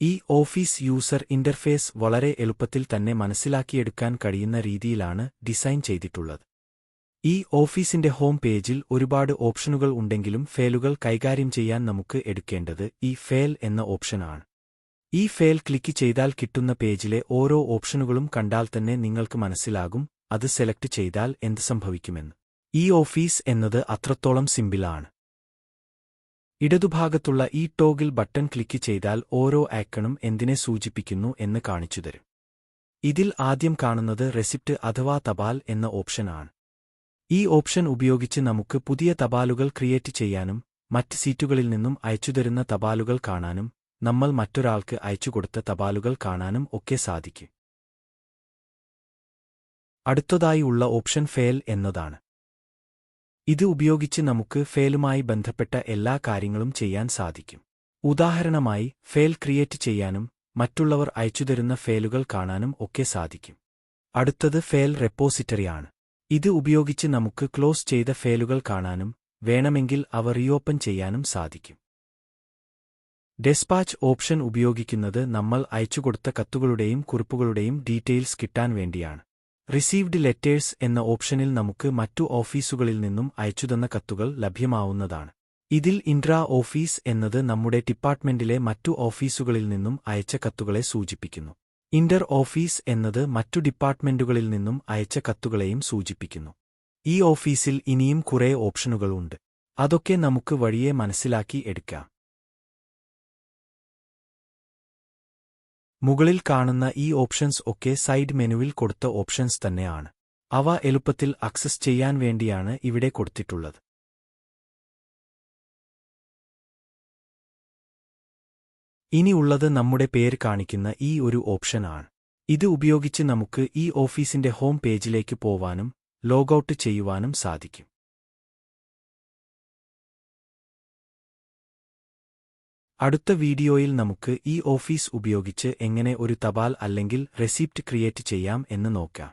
ഈ office user interface വളരെ എളുപ്പത്തിൽ തന്നെ മനസ്സിലാക്കിയെടുക്കാൻ കഴിയുന്ന രീതിയിലാണ് ഡിസൈൻ ചെയ്തിട്ടുള്ളത്. ഈ ഓഫീസിന്റെ ഹോം പേജിൽ ഒരുപാട് ഓപ്ഷനുകൾ ഉണ്ടെങ്കിലും ഫയലുകൾ കൈകാര്യം ചെയ്യാൻ നമുക്ക് എടുക്കേണ്ടത് ഈ ഫയൽ എന്ന ഓപ്ഷനാണ് ഈ ഫയൽ ക്ലിക്ക് ചെയ്താൽ കിട്ടുന്ന പേജിലെ ഓരോ ഓപ്ഷനുകളും കണ്ടാൽ തന്നെ നിങ്ങൾക്ക് മനസ്സിലാകും അത് സെലക്ട് ചെയ്താൽ എന്ത് സംഭവിക്കുമെന്ന്. ഈ ഓഫീസ് എന്നത് അത്രത്തോളം സിമ്പിളാണ് ഇടതുഭാഗത്തുള്ള ഈ ടോഗിൽ ബട്ടൺ ക്ലിക്ക് ചെയ്താൽ ഓരോ ആക്കണും എന്തിനെ സൂചിപ്പിക്കുന്നു എന്ന് കാണിച്ചുതരും ഇതിൽ ആദ്യം കാണുന്നത് റെസിപ്റ്റ് അഥവാ തപാൽ എന്ന ഓപ്ഷനാണ് ഈ ഓപ്ഷൻ ഉപയോഗിച്ച് നമുക്ക് പുതിയ തപാലുകൾ ക്രിയേറ്റ് ചെയ്യാനും മറ്റ് സീറ്റുകളിൽ നിന്നും അയച്ചുതരുന്ന തപാലുകൾ കാണാനും നമ്മൾ മറ്റൊരാൾക്ക് അയച്ചുകൊടുത്ത തപാലുകൾ കാണാനും ഒക്കെ സാധിക്കും. അടുത്തതായി ഉള്ള ഓപ്ഷൻ ഫെയിൽ എന്നതാണ്. ഇത് ഉപയോഗിച്ച് നമുക്ക് ഫേലുമായി ബന്ധപ്പെട്ട എല്ലാ കാര്യങ്ങളും ചെയ്യാൻ സാധിക്കും. ഉദാഹരണമായി ഫേൽ ക്രിയേറ്റ് ചെയ്യാനും മറ്റുള്ളവർ അയച്ചുതരുന്ന ഫേലുകൾ കാണാനും ഒക്കെ സാധിക്കും. അടുത്തത് ഫേൽ റെപ്പോസിറ്ററിയാണ്. ഇത് ഉപയോഗിച്ച് നമുക്ക് ക്ലോസ് ചെയ്ത ഫേലുകൾ കാണാനും വേണമെങ്കിൽ അവ റീഓപ്പൺ ചെയ്യാനും സാധിക്കും. ഡെസ്പാച്ച് ഓപ്ഷൻ ഉപയോഗിക്കുന്നത് നമ്മൾ അയച്ചുകൊടുത്ത കത്തുകളുടെയും കുറിപ്പുകളുടെയും ഡീറ്റെയിൽസ് കിട്ടാൻ വേണ്ടിയാണ്. റിസീവ്ഡ് ലെറ്റേഴ്സ് എന്ന ഓപ്ഷനിൽ നമുക്ക് മറ്റു ഓഫീസുകളിൽ നിന്നും അയച്ചുതന്ന കത്തുകൾ ലഭ്യമാവുന്നതാണ്. ഇതിൽ ഇൻട്രാ ഓഫീസ് എന്നത് നമ്മുടെ ഡിപ്പാർട്ട്മെന്റിലെ മറ്റു ഓഫീസുകളിൽ നിന്നും അയച്ച കത്തുകളെ സൂചിപ്പിക്കുന്നു. ഇന്റർ ഓഫീസ് എന്നത് മറ്റു ഡിപ്പാർട്ട്മെന്റുകളിൽ നിന്നും അയച്ച കത്തുകളെയും സൂചിപ്പിക്കുന്നു. ഈ ഓഫീസിൽ ഇനിയും കുറേ ഓപ്ഷനുകളുണ്ട് അതൊക്കെ നമുക്ക് വഴിയെ മനസ്സിലാക്കി എടുക്കാം. മുകളിൽ കാണുന്ന ഈ ഓപ്ഷൻസ് ഒക്കെ സൈഡ് മെനുവിൽ കൊടുത്ത ഓപ്ഷൻസ് തന്നെയാണ്. അവ എളുപ്പത്തിൽ അക്സസ് ചെയ്യാൻ വേണ്ടിയാണ് ഇവിടെ കൊടുത്തിട്ടുള്ളത്. ഉള്ളത് നമ്മുടെ പേര് കാണിക്കുന്ന ഈ ഒരു ഓപ്ഷനാണ് ഇത് ഉപയോഗിച്ച് നമുക്ക് ഈ ഓഫീസിന്റെ ഹോം പേജിലേക്ക് പോവാനും ലോഗൌട്ട് ചെയ്യുവാനും സാധിക്കും. അടുത്ത വീഡിയോയിൽ നമുക്ക് ഈ ഓഫീസ് ഉപയോഗിച്ച് എങ്ങനെ ഒരു തപാൽ അല്ലെങ്കിൽ റെസിപ്റ്റ് ക്രിയേറ്റ് ചെയ്യാം എന്ന് നോക്കാം.